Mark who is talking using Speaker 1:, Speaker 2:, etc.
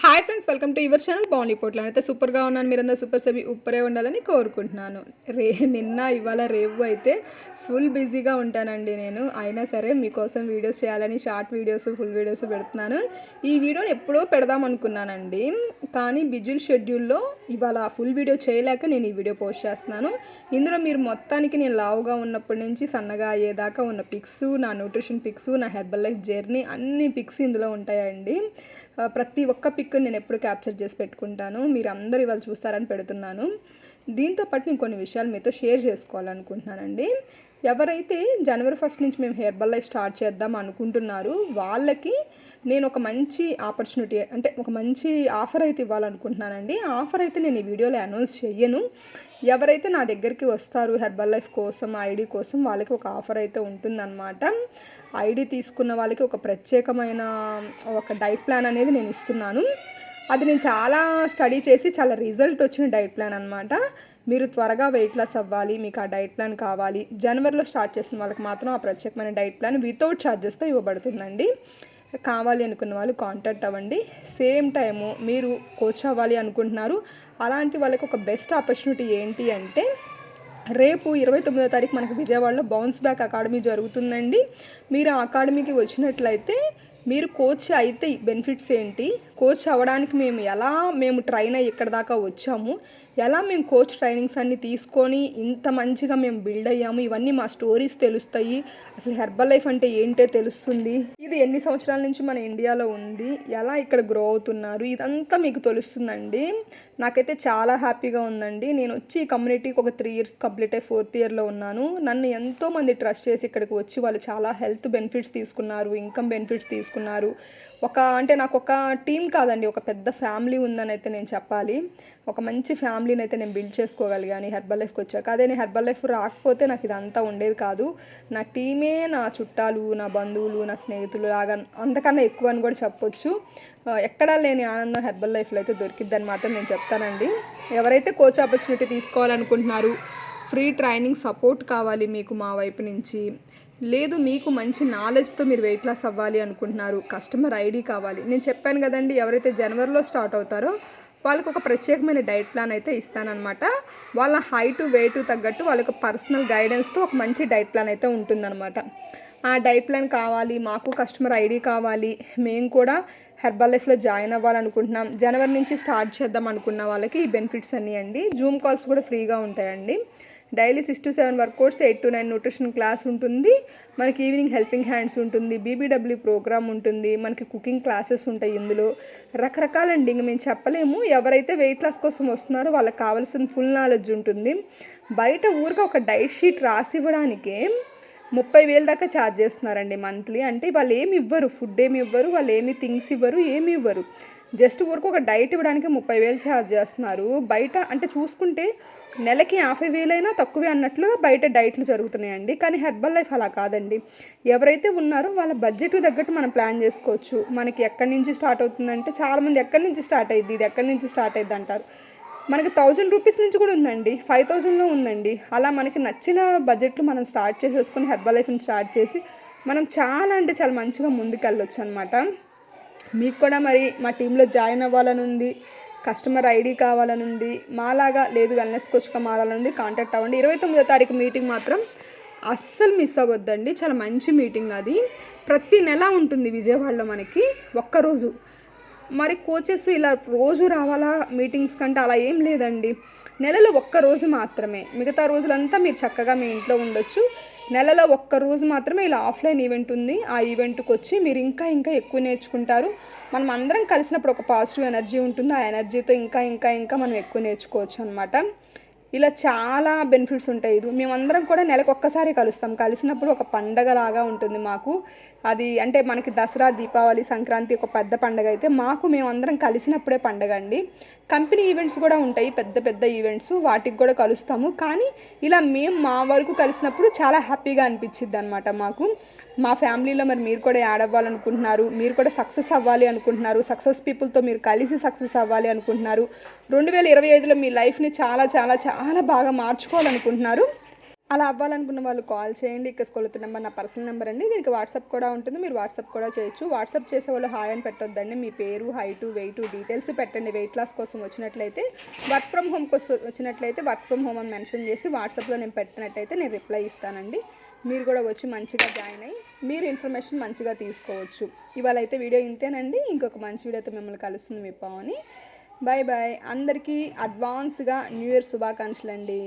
Speaker 1: Hi friends welcome to your channel బాగుంది పోట్ల అయితే సూపర్గా ఉన్నాను మీరందరూ సూపర్ సభి ఉప్పరే ఉండాలని కోరుకుంటున్నాను. రే నిన్న ఇవాళ రేపు అయితే ఫుల్ బిజీగా ఉంటానండి నేను. అయినా సరే మీకోసం వీడియోస్ చేయాలని షార్ట్ వీడియోస్ ఫుల్ వీడియోస్ పెడుతున్నాను. ఈ వీడియోని ఎప్పుడో పెడదాం అనుకున్నానండి. కానీ బిజుల్ షెడ్యూల్లో ఇవాళ ఫుల్ వీడియో చేయలేక నేను ఈ వీడియో పోస్ట్ చేస్తున్నాను. ఇందులో మీరు మొత్తానికి నేను లావుగా ఉన్నప్పటి నుంచి సన్నగా అయ్యేదాకా ఉన్న పిక్స్ నా న్యూట్రిషన్ పిక్స్ నా హెర్బల్ లైఫ్ జర్నీ అన్ని పిక్స్ ఇందులో ఉంటాయండి. ప్రతి ఒక్క పిక్ నేను ఎప్పుడు క్యాప్చర్ చేసి పెట్టుకుంటాను. మీరు అందరూ ఇవాళ చూస్తారని పెడుతున్నాను. దీంతో పాటు నేను కొన్ని విషయాలు మీతో షేర్ చేసుకోవాలనుకుంటున్నానండి. ఎవరైతే జనవరి ఫస్ట్ నుంచి మేము హెర్బల్ లైఫ్ స్టార్ట్ చేద్దాం అనుకుంటున్నారు వాళ్ళకి నేను ఒక మంచి ఆపర్చునిటీ అంటే ఒక మంచి ఆఫర్ అయితే ఇవ్వాలనుకుంటున్నానండి. ఆఫర్ అయితే నేను ఈ వీడియోలో అనౌన్స్ చెయ్యను. ఎవరైతే నా దగ్గరికి వస్తారు హెర్బల్ లైఫ్ కోసం ఐడి కోసం వాళ్ళకి ఒక ఆఫర్ అయితే ఉంటుందన్నమాట. ఐడి తీసుకున్న వాళ్ళకి ఒక ప్రత్యేకమైన ఒక డైట్ ప్లాన్ అనేది నేను ఇస్తున్నాను. అది నేను చాలా స్టడీ చేసి చాలా రిజల్ట్ వచ్చిన డైట్ ప్లాన్ అనమాట మీరు త్వరగా వెయిట్ లాస్ అవ్వాలి మీకు ఆ డైట్ ప్లాన్ కావాలి. జనవరిలో స్టార్ట్ చేసిన వాళ్ళకి మాత్రం ఆ ప్రత్యేకమైన డైట్ ప్లాన్ వితౌట్ ఛార్జెస్తో ఇవ్వబడుతుందండి. కావాలి అనుకున్న వాళ్ళు కాంటాక్ట్ అవ్వండి. సేమ్ టైము మీరు కోచ్ అవ్వాలి అనుకుంటున్నారు. అలాంటి వాళ్ళకి ఒక బెస్ట్ ఆపర్చునిటీ ఏంటి అంటే రేపు ఇరవై తొమ్మిదో తారీఖు మనకు విజయవాడలో బౌన్స్ బ్యాక్ అకాడమీ జరుగుతుందండి. మీరు ఆ అకాడమీకి వచ్చినట్లయితే మీరు కోచ్ అయితే బెనిఫిట్స్ ఏంటి? కోచ్ అవ్వడానికి మేము ఎలా మేము ట్రైన్ అయ్యి ఇక్కడ దాకా వచ్చాము? ఎలా మేము కోచ్ ట్రైనింగ్స్ అన్ని తీసుకొని ఇంత మంచిగా మేము బిల్డ్ అయ్యాము? ఇవన్నీ మా స్టోరీస్ తెలుస్తాయి. అసలు హెర్బల్ లైఫ్ అంటే ఏంటో తెలుస్తుంది. ఇది ఎన్ని సంవత్సరాల నుంచి మన ఇండియాలో ఉంది? ఎలా ఇక్కడ గ్రో అవుతున్నారు? ఇదంతా మీకు తెలుస్తుందండి. నాకైతే చాలా హ్యాపీగా ఉందండి. నేను వచ్చి ఈ కమ్యూనిటీకి ఒక త్రీ ఇయర్స్ కంప్లీట్ అయ్యి ఫోర్త్ ఇయర్లో ఉన్నాను. నన్ను ఎంతోమంది ట్రస్ట్ చేసి ఇక్కడికి వచ్చి వాళ్ళు చాలా హెల్త్ బెనిఫిట్స్ తీసుకున్నారు ఇన్కమ్ బెనిఫిట్స్ తీసుకున్నారు. ఒక అంటే నాకు ఒక టీం కాదండి ఒక పెద్ద ఫ్యామిలీ ఉందని అయితే నేను చెప్పాలి. ఒక మంచి ఫ్యామిలీని అయితే నేను బిల్డ్ చేసుకోగలిగాను హెర్బల్ లైఫ్కి వచ్చాక. అదే నేను హెర్బల్ లైఫ్ రాకపోతే నాకు ఇదంతా ఉండేది కాదు. నా టీమే నా చుట్టాలు నా బంధువులు నా స్నేహితులు లాగా అంతకన్నా ఎక్కువ అని కూడా చెప్పొచ్చు. ఎక్కడా లేని ఆనందం హెర్బల్ లైఫ్లో అయితే దొరికిద్దని మాత్రం నేను చెప్తానండి. ఎవరైతే కోచ్ ఆపర్చునిటీ తీసుకోవాలనుకుంటున్నారు ఫ్రీ ట్రైనింగ్ సపోర్ట్ కావాలి మీకు మా వైపు నుంచి. లేదు మీకు మంచి నాలెడ్జ్తో మీరు వెయిట్ లాస్ అవ్వాలి అనుకుంటున్నారు. కస్టమర్ ఐడి కావాలి. నేను చెప్పాను కదండి ఎవరైతే జనవరిలో స్టార్ట్ అవుతారో వాళ్ళకి ఒక ప్రత్యేకమైన డైట్ ప్లాన్ అయితే ఇస్తానమాట వాళ్ళ హైట్ వెయిట్ తగ్గట్టు వాళ్ళకి పర్సనల్ గైడెన్స్తో ఒక మంచి డైట్ ప్లాన్ అయితే ఉంటుందన్నమాట. ఆ డైట్ ప్లాన్ కావాలి మాకు కస్టమర్ ఐడి కావాలి మేము కూడా హెర్బల్ లైఫ్లో జాయిన్ అవ్వాలనుకుంటున్నాం. జనవరి నుంచి స్టార్ట్ చేద్దాం అనుకున్న వాళ్ళకి ఈ బెనిఫిట్స్ అన్నీ అండి. జూమ్ కాల్స్ కూడా ఫ్రీగా ఉంటాయండి. Daily six to seven workouts eight to nine nutrition class ఉంటుంది. మనకి ఈవినింగ్ హెల్పింగ్ హ్యాండ్స్ ఉంటుంది బీబీడబ్ల్యూ ప్రోగ్రామ్ ఉంటుంది మనకి కుకింగ్ క్లాసెస్ ఉంటాయి ఇందులో. రకరకాలండి ఇంక మేము చెప్పలేము. ఎవరైతే వెయిట్ లాస్ కోసం వస్తున్నారో వాళ్ళకి కావాల్సిన ఫుల్ నాలెడ్జ్ ఉంటుంది. బయట ఊరికి ఒక డైట్ షీట్ రాసి ఇవ్వడానికే ముప్పై వేలు దాకా ఛార్జ్ చేస్తున్నారండి మంత్లీ. అంటే వాళ్ళు ఏమి ఇవ్వరు ఫుడ్ ఏమి ఇవ్వరు వాళ్ళు ఏమి థింగ్స్ ఇవ్వరు ఏమి ఇవ్వరు. జస్ట్ ఊరికి ఒక డైట్ ఇవ్వడానికి ముప్పై వేలు ఛార్జ్ చేస్తున్నారు. బయట అంటే చూసుకుంటే నెలకి యాభై వేలైనా తక్కువే అన్నట్లు బయట డైట్లు జరుగుతున్నాయండి. కానీ హెర్బల్ లైఫ్ అలా కాదండి. ఎవరైతే ఉన్నారో వాళ్ళ బడ్జెట్ తగ్గట్టు మనం ప్లాన్ చేసుకోవచ్చు. మనకి ఎక్కడి నుంచి స్టార్ట్ అవుతుందంటే చాలామంది ఎక్కడి నుంచి స్టార్ట్ అయ్యింది ఇది ఎక్కడి నుంచి స్టార్ట్ అయ్యింది అంటారు. మనకి థౌజండ్ రూపీస్ నుంచి కూడా ఉందండి. ఫైవ్ థౌజండ్లో ఉందండి. అలా మనకి నచ్చిన బడ్జెట్లు మనం స్టార్ట్ చేసేసుకొని హెర్బల్ లైఫ్ని స్టార్ట్ చేసి మనం చాలా అంటే చాలా మంచిగా ముందుకెళ్ళొచ్చు అనమాట మీకు కూడా మరి మా టీంలో జాయిన్ అవ్వాలని ఉంది కస్టమర్ ఐడి కావాలని ఉంది మాలాగా లేదు వెల్నెస్ కోచ్గా మారాలని ఉంది కాంటాక్ట్ అవ్వండి. ఇరవై తొమ్మిదో తారీఖు మీటింగ్ మాత్రం అస్సలు మిస్ అవ్వద్దండి. చాలా మంచి మీటింగ్ అది. ప్రతి నెల ఉంటుంది విజయవాడలో మనకి ఒక్కరోజు. మరి కోచెస్ ఇలా రోజు రావాలా మీటింగ్స్ కంటే అలా ఏం లేదండి. నెలలో ఒక్క రోజు మాత్రమే. మిగతా రోజులంతా మీరు చక్కగా మీ ఇంట్లో ఉండొచ్చు. నెలలో ఒక్క రోజు మాత్రమే ఇలా ఆఫ్లైన్ ఈవెంట్ ఉంది. ఆ ఈవెంట్కి వచ్చి మీరు ఇంకా ఇంకా ఎక్కువ నేర్చుకుంటారు. మనం అందరం కలిసినప్పుడు ఒక పాజిటివ్ ఎనర్జీ ఉంటుంది. ఆ ఎనర్జీతో ఇంకా ఇంకా ఇంకా మనం ఎక్కువ నేర్చుకోవచ్చు అనమాట ఇలా చాలా బెనిఫిట్స్ ఉంటాయి. ఇది మేమందరం కూడా నెలకు ఒక్కసారి కలుస్తాం. కలిసినప్పుడు ఒక పండగ లాగా ఉంటుంది మాకు. అది అంటే మనకి దసరా దీపావళి సంక్రాంతి ఒక పెద్ద పండగ అయితే మాకు మేమందరం కలిసినప్పుడే పండగ అండి. కంపెనీ ఈవెంట్స్ కూడా ఉంటాయి పెద్ద పెద్ద ఈవెంట్స్ వాటికి కూడా కలుస్తాము. కానీ ఇలా మేము మా వరకు కలిసినప్పుడు చాలా హ్యాపీగా అనిపించింది అనమాట మాకు. మా ఫ్యామిలీలో మరి మీరు కూడా యాడ్ అవ్వాలనుకుంటున్నారు మీరు కూడా సక్సెస్ అవ్వాలి అనుకుంటున్నారు సక్సెస్ పీపుల్తో మీరు కలిసి సక్సెస్ అవ్వాలి అనుకుంటున్నారు. రెండు వేల ఇరవై ఐదులో మీ లైఫ్ని చాలా చాలా చాలా బాగా మార్చుకోవాలనుకుంటున్నారు. అలా అవ్వాలనుకున్న వాళ్ళు కాల్ చేయండి ఇక్కడ స్కూల్ నెంబర్ నా పర్సనల్ నెంబర్ అండి. దీనికి వాట్సాప్ కూడా ఉంటుంది మీరు వాట్సాప్ కూడా చేయొచ్చు. వాట్సాప్ చేసే వాళ్ళు హాయ్ అని పెట్టొద్దండి. మీ పేరు హైట్ వెయిట్ డీటెయిల్స్ పెట్టండి. వెయిట్ లాస్ కోసం వచ్చినట్లయితే వర్క్ ఫ్రమ్ హోమ్ కోసం వచ్చినట్లయితే వర్క్ ఫ్రమ్ హోమ్ అని మెన్షన్ చేసి వాట్సాప్లో నేను పెట్టినట్టయితే నేను రిప్లై ఇస్తానండి. మీరు కూడా వచ్చి మంచిగా జాయిన్ అయ్యి మీరు ఇన్ఫర్మేషన్ మంచిగా తీసుకోవచ్చు. ఇవాళ అయితే వీడియో ఇంతేనండి. ఇంకొక మంచి వీడియోతో మిమ్మల్ని కలుస్తుంది మీ పావని. బాయ్ బాయ్ అందరికీ అడ్వాన్స్గా న్యూ ఇయర్ శుభాకాంక్షలు అండి